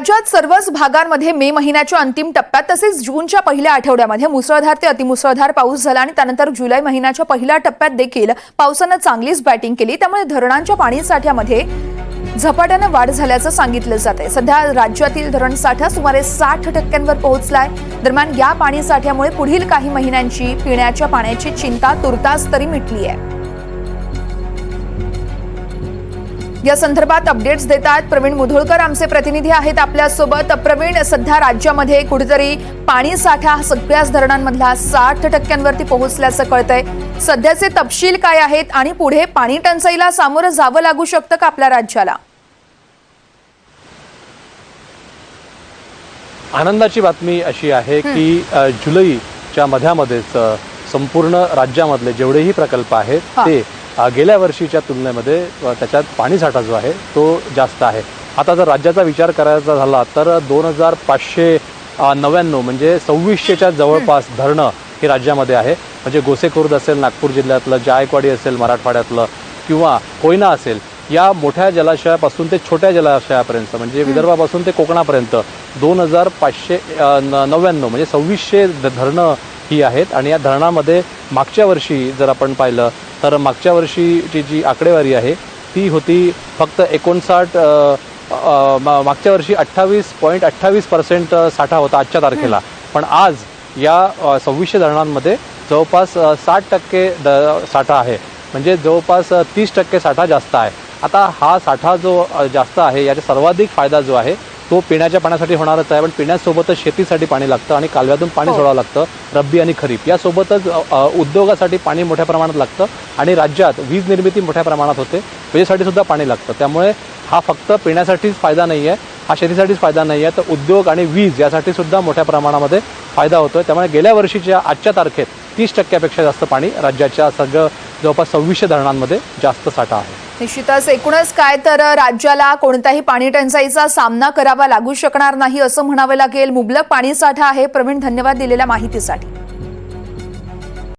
राज्यात सर्वच भागांमध्ये मे महिन्याच्या अंतिम टप्प्यात तसेच जूनच्या पहिल्या आठवड्यामध्ये मुसळधार ते अतिमुसळधार पाऊस झाला आणि त्यानंतर जुलै महिन्याच्या पहिल्या टप्प्यात देखील पावसानं चांगलीच बॅटिंग केली. त्यामुळे धरणांच्या पाणीसाठ्यामध्ये झपाट्यानं वाढ झाल्याचं सांगितलं जात आहे. सध्या राज्यातील धरण साठा सुमारे साठ टक्क्यांवर पोहोचलाय. दरम्यान या पाणीसाठ्यामुळे पुढील काही महिन्यांची पिण्याच्या पाण्याची चिंता तुर्तास तरी मिटली आहे. या संदर्भात अपडेट्स देत आहेत प्रवीण मुधोळकर. आमचे प्रतिनिधी आहेत आपल्यासोबत. प्रवीण सध्या राज्यामध्ये कुठेतरी पाणी साठा सगळ्याच धरणांमधला साठ टक्क्यांवरती पोहोचल्याचं कळतंय. सध्याचे तपशील काय आहेत आणि पुढे पाणी टंचाईला सामोरं जावं लागू शकतं का आपल्या राज्याला? आनंदाची बातमी अशी आहे की जुलैच्या मध्यामध्येच संपूर्ण राज्यामधले जेवढेही प्रकल्प आहेत. ते गेल्या वर्षीच्या तुलनेमध्ये त्याच्यात पाणीसाठा जो आहे तो जास्त आहे. आता जर राज्याचा विचार करायचा झाला तर दोन हजार पाचशे नव्याण्णव म्हणजे सव्वीसशेच्या जवळपास धरणं ही राज्यामध्ये आहे. म्हणजे गोसेखुर्द असेल नागपूर जिल्ह्यातलं जायकवाडी असेल मराठवाड्यातलं किंवा कोयना असेल या मोठ्या जलाशयापासून ते छोट्या जलाशयापर्यंत म्हणजे विदर्भापासून ते कोकणापर्यंत दोन हजार पाचशे नव्याण्णव म्हणजे सव्वीसशे धरणं ही आहेत. आणि या धरणामध्ये मागच्या वर्षी जर आपण पाहिलं तर मागच्या वर्षीची जी आकडेवारी आहे ती होती फक्त एकोणसाठ मागच्या वर्षी अठ्ठावीस पॉईंट अठ्ठावीस पर्सेंट साठा होता आजच्या तारखेला. पण आज या सव्वीसशे धरणांमध्ये जवळपास साठ टक्के द साठा आहे. म्हणजे जवळपास तीस टक्के साठा जास्त आहे. आता हा साठा जो जास्त आहे याचा सर्वाधिक फायदा जो आहे तो पिण्याच्या पाण्यासाठी होणारच आहे. पण पिण्यासोबतच शेतीसाठी पाणी लागतं आणि कालव्यातून पाणी हो. सोडावं लागतं रब्बी आणि खरीप. यासोबतच उद्योगासाठी पाणी मोठ्या प्रमाणात लागतं आणि राज्यात वीज निर्मिती मोठ्या प्रमाणात होते. विजेसाठी सुद्धा पाणी लागतं. त्यामुळे हा फक्त पिण्यासाठीच फायदा नाही आहे. हा शेतीसाठीच फायदा नाही आहे. तर उद्योग आणि वीज यासाठी सुद्धा मोठ्या प्रमाणामध्ये फायदा होतोय. त्यामुळे गेल्या वर्षीच्या आजच्या तारखेत तीस टक्क्यापेक्षा जास्त पाणी राज्याच्या सगळं जवळपास सव्वीसशे धरणांमध्ये जास्त साठा आहे. निश्चितच एकूणच काय तर राज्याला कोणत्याही पाणी टंचाईचा सामना करावा लागू शकणार नाही असं म्हणावं लागेल. मुबलक पाणीसाठा आहे. प्रवीण धन्यवाद दिलेल्या माहितीसाठी.